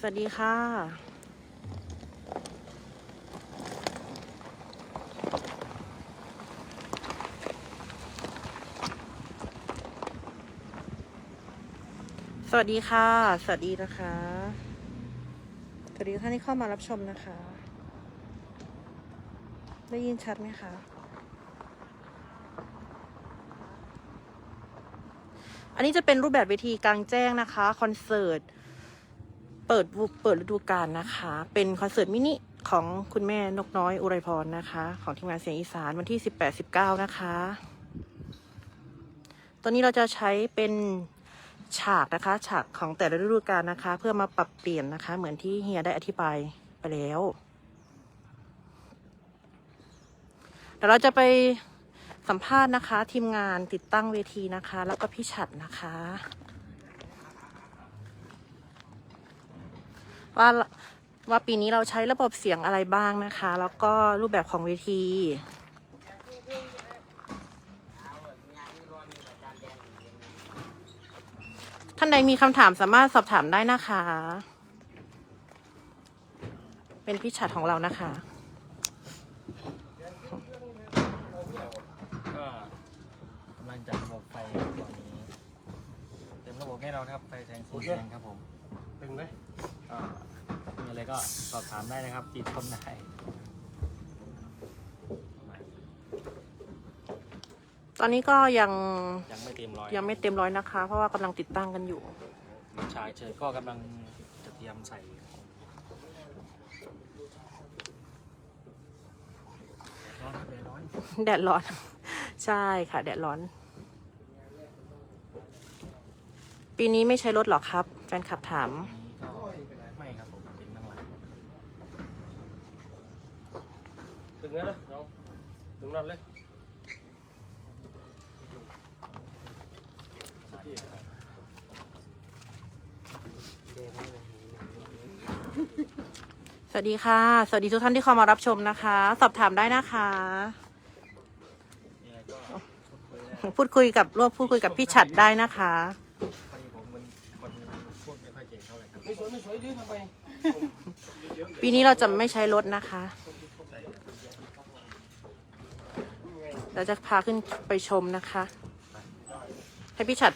สวัสดีค่ะ สวัสดีค่ะ สวัสดีนะคะ สวัสดีท่านที่เข้ามารับชมนะคะ ได้ยินชัดไหมคะอันนี้จะเป็นรูปแบบเวทีกลางแจ้งนะคะ คอนเสิร์ต เปิดวูเปิดฤดูกาลนะคะ เป็นคอนเสิร์ตมินิของคุณแม่นกน้อยอุไรพรนะคะ ของทีมงานเสียงอีสานวันที่ 18-19 นะคะ ตอนนี้เราจะใช้เป็นฉากนะคะ ฉากของแต่ละฤดูกาลนะคะ เพื่อมาปรับเปลี่ยนนะคะ เหมือนที่เฮียได้อธิบายไปแล้วเดี๋ยวเราจะไปสัมภาษณ์นะคะ ทีมงานติดตั้งเวทีนะคะ แล้วก็พี่ฉัดนะคะ ว่าว่าปีนี้เราใช้ระบบเสียงอะไรบ้างนะคะ แล้วก็รูปแบบของเวที ท่านใดมีคำถามสามารถสอบถามได้นะคะ เป็นพี่ฉัดของเรานะคะก็กำลังจัดระบบไฟตอนนี้เต็มระบบให้เรานะครับไฟแสงสีแดงครับผม ตึงไหมก็ มีอะไรก็สอบถามได้นะครับติดชมได้ตอนนี้ก็ยังยังไม่เต็มร้อยยังไม่เต็มร้อยนะคะ เพราะว่ากำลังติดตั้งกันอยู่ชายเชิญก็กำลังจะเตรียมใส่ร้อนครับเดี๋ยวร้อนแดดร้อน ใช่ค่ะแดดร้อน ปีนี้ไม่ใช้รถหรอครับ แฟนคลับถามอันนี้ก็ไม่ครับผมเป็นนั่งหลัง ตึงแล้วนะน้องตึงนั่นเลยสวัสดีค่ะ สวัสดีทุกท่านที่เข้ามารับชมนะคะ สอบถามได้นะคะนี่ก็คุยได้พูดคุยกับร่วมพูดคุยกับพี่ฉัดได้นะคะ พอดีผมเป็นคนพูดไม่ค่อยเก่งเท่าไหร่ครับ ไม่สวยไม่สวยดื้อทำไม ปีนี้เราจะไม่ใช้รถนะคะ เราจะพาขึ้นไปชมนะคะ ให้พี่ฉัด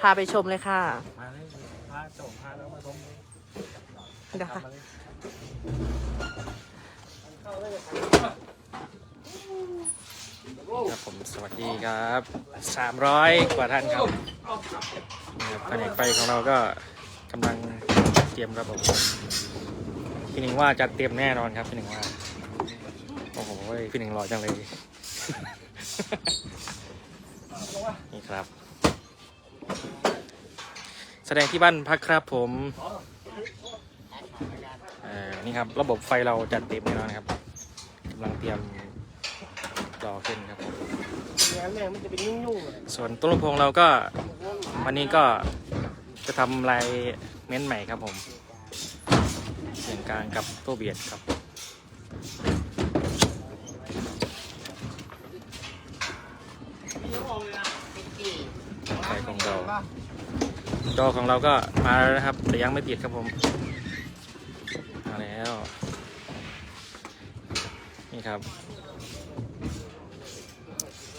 พาไปชมเลยค่ะมาเลยพาโจงพาแล้วมาชมเลยเดี๋ยวค่ะทำมาเลยครับผมสวัสดีครับสามร้อยกว่าท่านครับนี่ครับแผนกไฟของเราก็กำลังเตรียมระบบพี่หนึ่งว่าจะเตรียมแน่นอนครับพี่หนึ่งว่า โอ้โหพี่หนึ่งหล่อจังเลย นี่ครับ แสดงที่บ้านพักครับผมนี่ครับ ระบบไฟเราจัดเต็มแน่นอนครับกำลังเตรียมรอขึ้นครับผมส่วนต้นลำโพงเราก็วันนี้ก็จะทำลายเม้นท์ใหม่ครับผมเสียงกลางกับตัวเบียดครับ ไฟของเรา จ อของเราก็มาแล้วนะครับ แต่ยังไม่ติดครับผมมาแล้ว นี่ครับ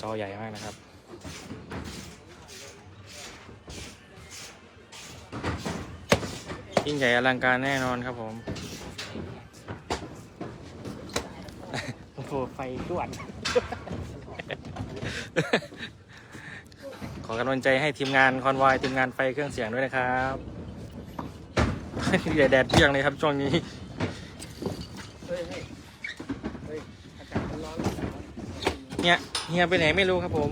จอใหญ่มากนะครับยิ่งใหญ่อลังการแน่นอนครับผม โอ้โหไฟด่วน ขอกำลังใจให้ทีมงานคอนวอยทีมงานไฟเครื่องเสียงด้วยนะครับอย่าแดดเปรี้ยงเลยครับช่วงนี้เฮ้ยเฮ้ยเฮ้ยอากาศมันร้อนแล้วเฮียเฮียไปไหนไม่รู้ครับผม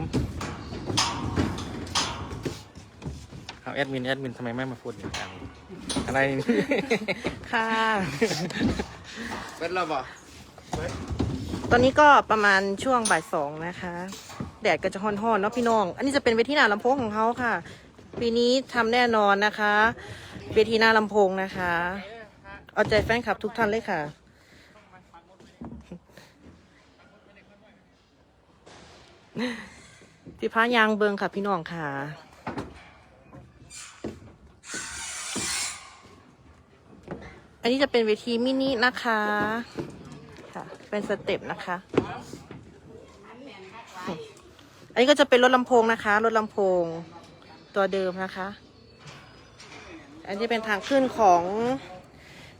เอาแอดมินแอดมินทำไมไม่มาพูดอย่างนั้นอะไรค่ะเป็นเราบ่ตอนนี้ก็ประมาณช่วงบ่ายสองนะคะ แดดก็จะฮ้อนๆเนาะพี่น้อง อันนี้จะเป็นเวทีหน้าลำโพงของเขาค่ะ ปีนี้ทำแน่นอนนะคะ เวทีหน้าลำโพงนะคะ เอาใจแฟนคลับทุกท่านเลยค่ะ พี่พายางเบิงค่ะพี่น้องค่ะอันนี้จะเป็นเวทีมินินะคะ ค่ะ เป็นสเต็ปนะคะ อันนี้ก็จะเป็นรถลำโพงนะคะ รถลำโพงตัวเดิมนะคะ อันนี้เป็นทางขึ้นของ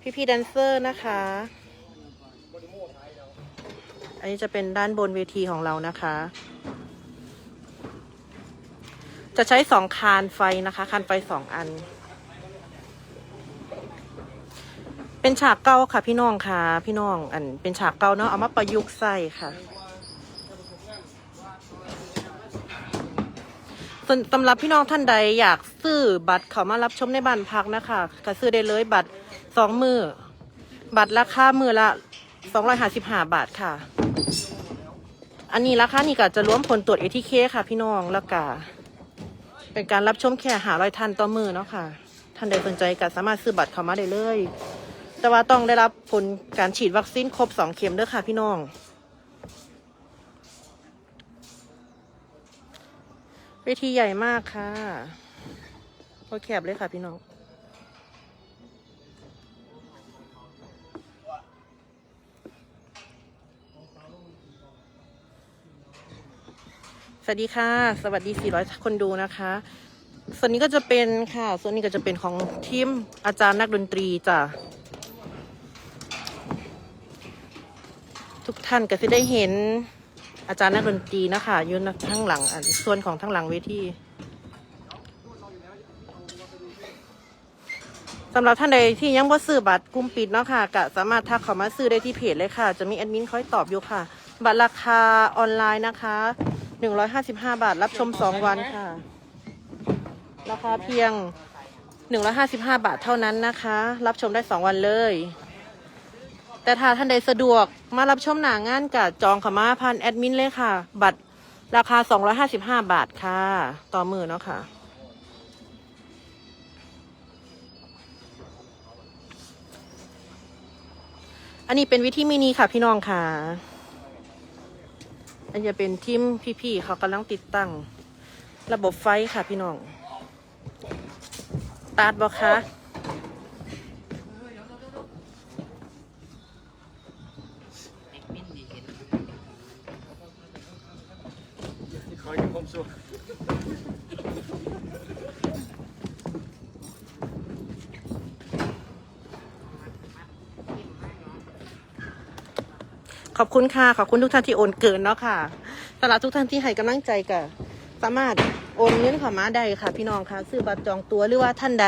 พี่พี่แดนเซอร์นะคะ อันนี้จะเป็นด้านบนเวทีของเรานะคะ จะใช้สองคานไฟนะคะ คานไฟสองอัน เป็นฉากเก่าค่ะพี่น้องค่ะ พี่น้อง อันเป็นฉากเก่าเนาะ เอามาประยุกต์ใส่ค่ะ ส่วนสำหรับพี่น้องท่านใดอยากซื้อบัตรเขามารับชมในบ้านพักนะคะก็ซื้อได้เลยบัตรสองมือบัตรราคามือละสองร้อยห้าสิบห้าบาทค่ะ อันนี้ราคานี่ก็จะรวมผลตรวจเอทีเคค่ะ พี่น้องแล้วก็เป็นการรับชมแค่หาร้อยทันต่อมือเนาะค่ะ ท่านใดสนใจก็สามารถซื้อบัตรเข้ามาได้เลย แต่ว่าต้องได้รับผลการฉีดวัคซีนครบสองเข็มเด้อค่ะพี่น้อง เวทีใหญ่มากค่ะโอแคบเลยค่ะพี่น้องสวัสดีค่ะ สวัสดี 400 คนดูนะคะ ส่วนนี้ก็จะเป็นค่ะ ส่วนนี้ก็จะเป็นของทีมอาจารย์นักดนตรีจ้ะ ทุกท่านก็จะได้เห็น อาจารย์นักดนตรีนะคะยืนทั้งหลังส่วนของทั้งหลังเวทีสำหรับท่านใดที่ยังบ่ซื้อบัตรกลุ่มปิดเนาะค่ะก็สามารถทักเข้ามาซื้อได้ที่เพจเลยค่ะ จะมีแอดมินคอยตอบอยู่ค่ะ บัตรราคาออนไลน์นะคะ 155 บาท รับชม 2 วันค่ะ ราคาเพียง 155 บาทเท่านั้นนะคะ รับชมได้ 2 วันเลย แต่ถ้าท่านใดสะดวกมารับชมหนางานกับจองขมาพันแอดมินเลยค่ะ บัตรราคา 255 บาทค่ะ ต่อมือเนาะค่ะ อันนี้เป็นวิธีมินิค่ะพี่น้องค่ะ อันจะเป็นทีมพี่ๆเขากำลังติดตั้ง ระบบไฟค่ะพี่น้องตาดบอคะ คอยอยู่คมสุข ขอบคุณค่ะ ขอบคุณทุกท่านที่โอนเกินเนาะค่ะสำหรับทุกท่านที่ให้กำลังใจกับสามารถโอนเงินเข้ามาได้ค่ะ พี่น้องค่ะ ซื้อบัตรจองตัวหรือว่าท่านใด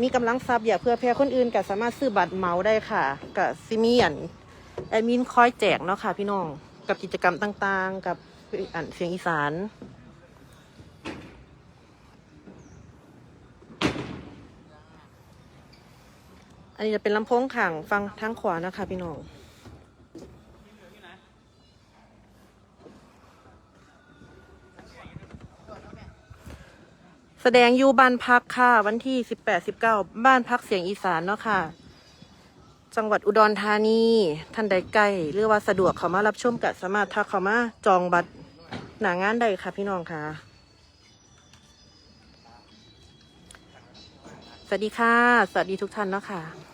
มีกำลังทรัพย์อยากเพื่อแพร่คนอื่นก็สามารถซื้อบัตรเมาได้ค่ะกับซิมีอันแอดมินคอยแจกเนาะค่ะ พี่น้องกับกิจกรรมต่างๆ กับอันเสียงอีสานอันนี้จะเป็นลำโพงขังฟังทางขวานะคะ พี่น้อง แสดงอยู่บ้านพักค่ะ วันที่สิบแปดสิบเก้าบ้านพักเสียงอีสานเนาะค่ะ จังหวัดอุดรธานีท่านใดใกล้หรือว่าสะดวกเขามารับชมกับสามารถทักเขามาจองบัตรหนางานได้ค่ะพี่น้องค่ะ สวัสดีค่ะ สวัสดีทุกท่านเนาะค่ะ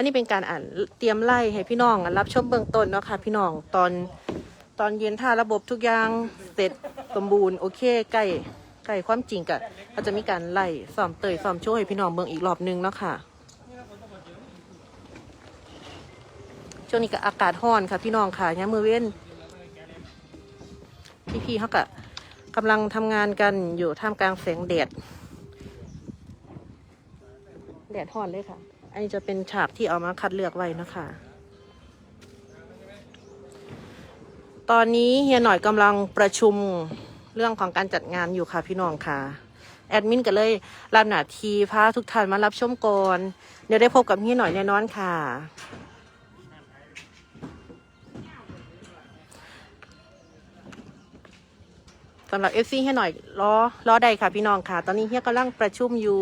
นนี้เป็นการอ่านเตรียมไล่ให้พี่น้องรับชมเบื้องต้นเนาะค่ะพี่น้องตอนตอนเย็นถ้าระบบทุกอย่างเสร็จสมบูรณ์โอเคใกล้ใกล้ความจริงกะก็จะมีการไล่ซ้อมเตยซ้อมโชว์ให้พี่น้องเบิ่งอีกรอบนึงเนาะค่ะช่วงนี้ก็อากาศร้อนค่ะพี่น้องค่ะยามมือเว้นพี่ๆเขาก็กำลังทำงานกันอยู่ท่ามกลางแสงแดดแดดร้อนเลยค่ะ อันนี้จะเป็นฉากที่เอามาคัดเลือกไว้นะคะ ตอนนี้เฮียหน่อยกำลังประชุมเรื่องของการจัดงานอยู่ค่ะพี่น้องค่ะ แอดมินก็เลยรับหน้าที่พาทุกท่านมารับชมก่อนเดี๋ยวได้พบกับเฮียหน่อยแน่นอนค่ะสำหรับเอฟซีเฮียหน่อยรอรอได้ค่ะพี่น้องค่ะ ตอนนี้เฮียกำลังประชุมอยู่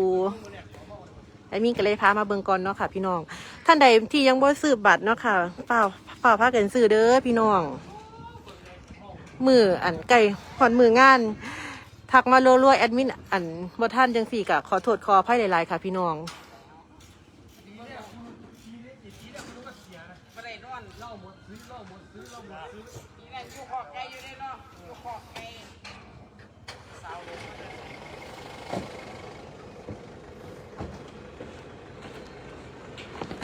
ไอ้มินก็เลยพามาเบิ่งก่อนเนาะค่ะ พี่น้อง ท่านใดที่ยังบ่ซื้อบัตรเนาะค่ะเปล่าเปล่าพากันซื้อเด้อพี่น้อง มืออันไก่หอนมืองาน ทักมารัวๆแอดมินอันบ่ท่านจังสี่กะขอโทษขออภัยหลายๆค่ะ พี่น้อง ไม่ได้นอนเล่าหมดซื้อเล่าหมดซื้อเล่าหมดซื้อนี่แหละอยู่ขอบไก่อยู่ได้เนาะอยู่ขอบไก่สาวเลย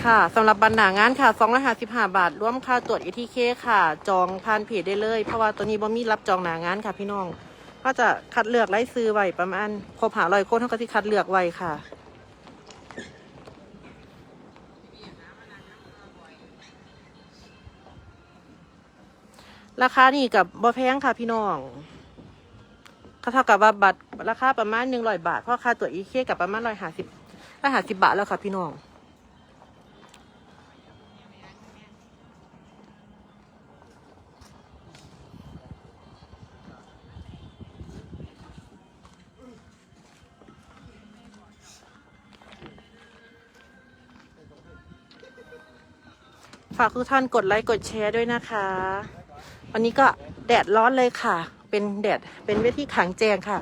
ค่ะสำหรับบันหนางานค่ะ255บาทร่วมค่าตรวจ ATK ค่ะ จองผ่านเพจได้เลย เพราะว่าตัวนี้บ่มีรับจองหนางานค่ะ พี่น้องก็จะคัดเลือกไล่ซื้อไว้ประมาณครบหาร้อยโคนเท่ากับที่คัดเลือกไว้ค่ะราคานี่กับบ่แพงค่ะพี่น้องเท่ากับว่าบัตรราคาประมาณหนึ่งร้อยบาท เพราะค่าตรวจ ATK กับประมาณร้อยห้าสิบร้อยห้าสิบบาทแล้วค่ะพี่น้อง ฝากทุกท่านกดไลค์กดแชร์ด้วยนะคะ วันนี้ก็แดดร้อนเลยค่ะ เป็นแดดเป็นเวทีขังแจงค่ะ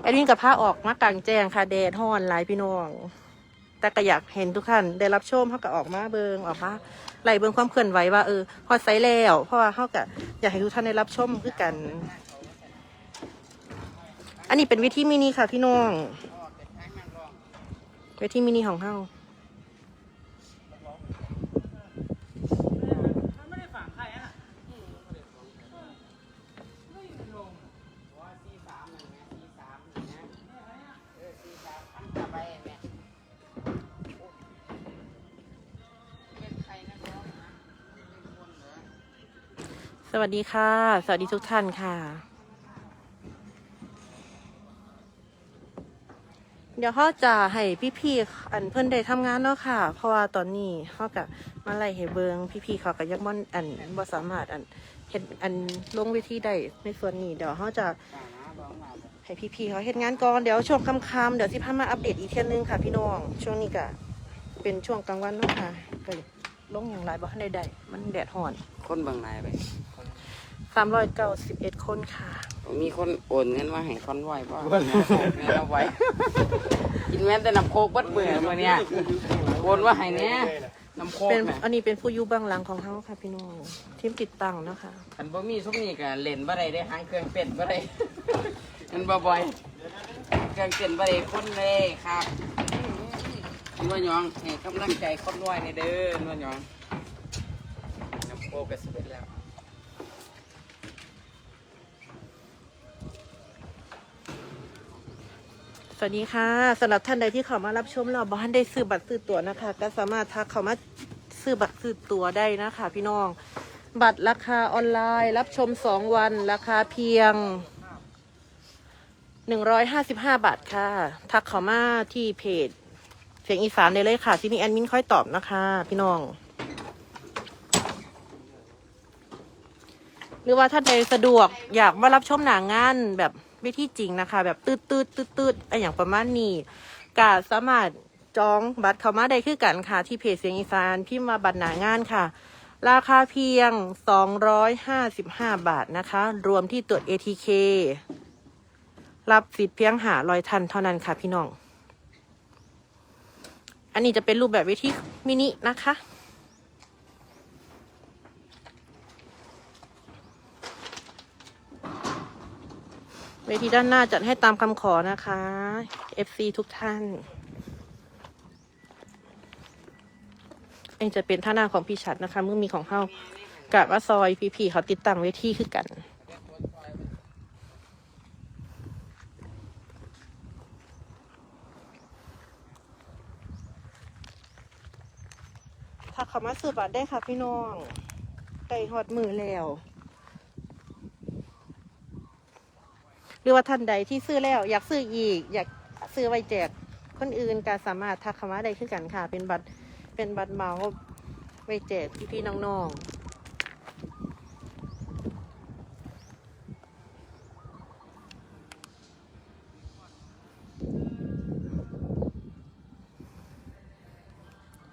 แอดวินกับผ้าออกมากลางแจงค่ะแดดฮ้อนหลายพี่น้อง แต่ก็อยากเห็นทุกท่านได้รับชมเขาก็ออกมาเบิงออกมาไหลเบิงความเคลื่อนไหวว่าเออฮอไซแล้ว เพราะว่าเขาก็อยากให้ทุกท่านได้รับชมคือกัน อันนี้เป็นเวทีมินิค่ะพี่น้องเวทีมินิของเฮา สวัสดีค่ะ สวัสดีทุกท่านค่ะ เดี๋ยวเขาจะให้พี่ๆอันเพิ่อนได้ทำงานเนาะค่ะ เพราะว่าตอนนี้เขากับมาไล่ให้เบิงพี่ๆเขาก็ยังบ่อันบ่สามารถอันเฮ็ดอันลงเวทีได้ในส่วนนี้เดี๋ยวเขาจะป่านะร้องมาบอกให้พี่ๆเขาเฮ็ดงานก่อนเดี๋ยวช่วงค่ำๆเดี๋ยวสิพามาอัปเดตอีกเที่ยนึงค่ะ พี่น้องช่วงนี้ก็เป็นช่วงกลางวันเนาะค่ะก็ลงอย่างไรบ่ทันได้ได้มันแดดร้อน คนบางนายไป 391คนค่ะ มีคนโอนเงินมาให้คอนไหวป่ะเงินเอาไว้ กินแม้แต่น้ำโคกบัดเบื่อมาเนี่ยโอนว่าให้เนี้ยน้ำโคกเป็นน่ะอันนี้เป็นผู้อยู่เบื้องหลังของเขาค่ะพี่น้องทีมติดตั้งนะคะอันบ่มีซุมนี่ก็เล่นบ่ได้ได้หางเครื่องเป็ดบ่ได้มันบ่บ่อยเครื่องเป็ดบ่ได้คนเลยครับนวลยองให้กำลังใจคนรวยในเด้อนวลยองน้ำโคกก็สิเป็นแล้ว วัสดีค่ะสำหรับท่านใดที่เข้ามารับชมเราบ้านได้ซื้อบัตรซื้อตั๋วนะคะ ก็สามารถทักเข้ามาซื้อบัตรซื้อตั๋วได้นะคะ พี่น้อง บัตรราคาออนไลน์ รับชมสองวันราคาเพียงหนึ่งร้อยห้าสิบห้าบาทค่ะ ทักเข้ามาที่เพจ เสียงอีสานได้เลยค่ะที่นี่แอดมินค่อยตอบนะคะ พี่น้อง หรือว่าท่านใดสะดวกอยากมารับชมหนังงานแบบ วิธีจริงนะคะ แบบตืดตืดตืดตืดอะไรอย่างประมาณนี้ก็สามารถจองบัตรเข้ามาได้คือกันค่ะ ที่เพจเสียงอีสานพิมพ์มาบัตรหนางานค่ะ ราคาเพียง 255 บาทนะคะ รวมที่ตรวจ ATK รับสิทธิ์เพียงหาร้อยทันเท่านั้นค่ะพี่น้อง อันนี้จะเป็นรูปแบบวิธีมินินะคะ เวทีด้านหน้าจัดให้ตามคำขอนะคะ FC ทุกท่านอันนี้จะเป็นท่านาของพี่ชัดนะคะ เมื่อมีของเฮากะว่าซอยพี่พี่ๆเขาติดตั้งเวทีคือกัน ถ้าเขามาซื้อบัตรได้ค่ะพี่น้องไก่หอดมือแล้ว หรือว่าท่านใดที่ซื้อแล้ว อยากซื้ออีก อยากซื้อไว้แจกคนอื่นก็สามารถทักเข้ามาได้คือกันค่ะ เป็นบัตรเป็นบัตรเมาไว้แจกพี่ๆน้องๆ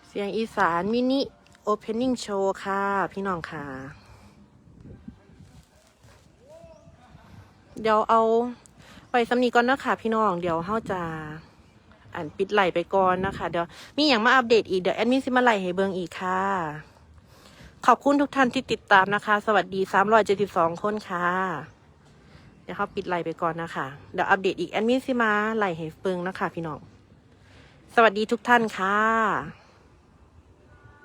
เสียงอีสานมินิโอเพนนิ่งโชว์ค่ะ พี่น้องค่ะ เดี๋ยวเอาไปสำนีก่อนนะคะพี่น้อง เดี๋ยวเฮาจะอ่านปิดไหลไปก่อนนะคะ เดี๋ยวมีอย่างมาอัปเดตอีก เดี๋ยวแอดมินซิมาไหลให้เบิงอีกค่ะ ขอบคุณทุกท่านที่ติดตามนะคะ สวัสดี 372 คนค่ะ เดี๋ยวเขาปิดไหลไปก่อนนะคะ เดี๋ยวอัปเดตอีกแอดมินซิมาไหลให้เบิงนะคะ พี่น้อง สวัสดีทุกท่านค่ะ